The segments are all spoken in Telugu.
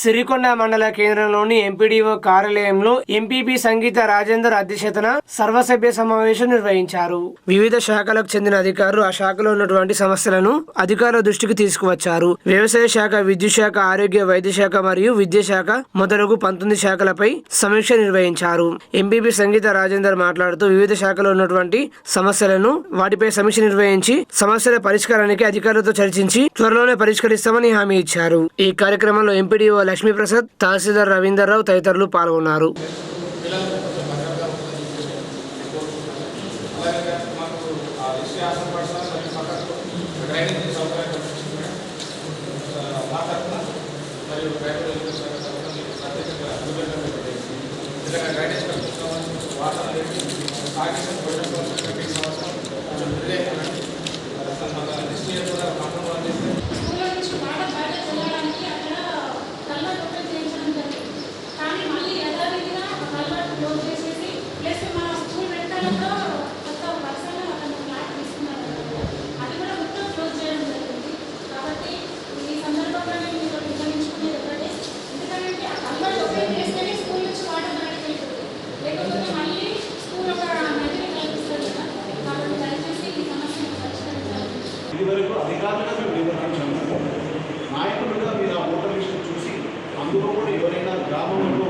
సిరికొండ మండల కేంద్రంలోని ఎంపీడీఓ కార్యాలయంలో ఎంపీపీ సంగీత రాజేందర్ అధ్యక్షతన సర్వసభ్య సమావేశం నిర్వహించారు. వివిధ శాఖలకు చెందిన అధికారులు ఆ శాఖలో ఉన్నటువంటి సమస్యలను అధికారుల దృష్టికి తీసుకువచ్చారు. వ్యవసాయ శాఖ విద్యుత్ శాఖ ఆరోగ్య వైద్య శాఖ మరియు విద్యా శాఖ మొదలగు పంతొమ్మిది శాఖలపై సమీక్ష నిర్వహించారు. ఎంపీపీ సంగీత రాజేందర్ మాట్లాడుతూ వివిధ శాఖలో ఉన్నటువంటి సమస్యలను వాటిపై సమీక్ష నిర్వహించి సమస్యల పరిష్కారానికి అధికారులతో చర్చించి త్వరలోనే పరిష్కరిస్తామని హామీ ఇచ్చారు. ఈ కార్యక్రమంలో ఎంపీడీఓ లక్ష్మీప్రసాద్ తహసీల్దార్ రవీందర్ రావు తదితరులు పాల్గొన్నారు. స్కూల్లో ఇదివరకు అధికారులుగా మేము నిర్వర్తించాము నాయకులుగా మీరు ఆ ఓటర్ లిస్టు చూసి అందులో కూడా ఎవరైనా గ్రామంలో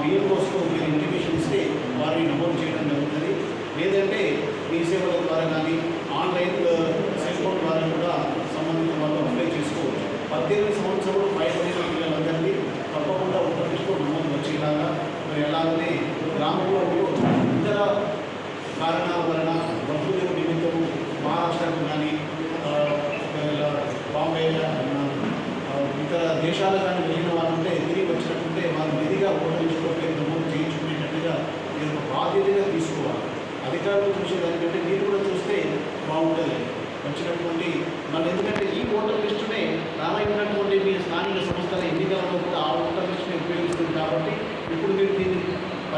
మా బిఎంఓస్కు మీరు ఇంటిమేషన్ ఇస్తే వారిని నమోదు చేయడం జరుగుతుంది. లేదంటే మీ సేవల ద్వారా కానీ ఆన్లైన్ సెల్ ఫోన్ ద్వారా కూడా సంబంధించిన వాళ్ళు అప్లై చేసుకోవచ్చు. పద్దెనిమిది సంవత్సరాలు పైబడిన పిల్లలందరినీ తప్పకుండా ఓటర్ నమోదు వచ్చేలాగా మరి అలాగనే గ్రామంలో ఇతర కారణాల వలన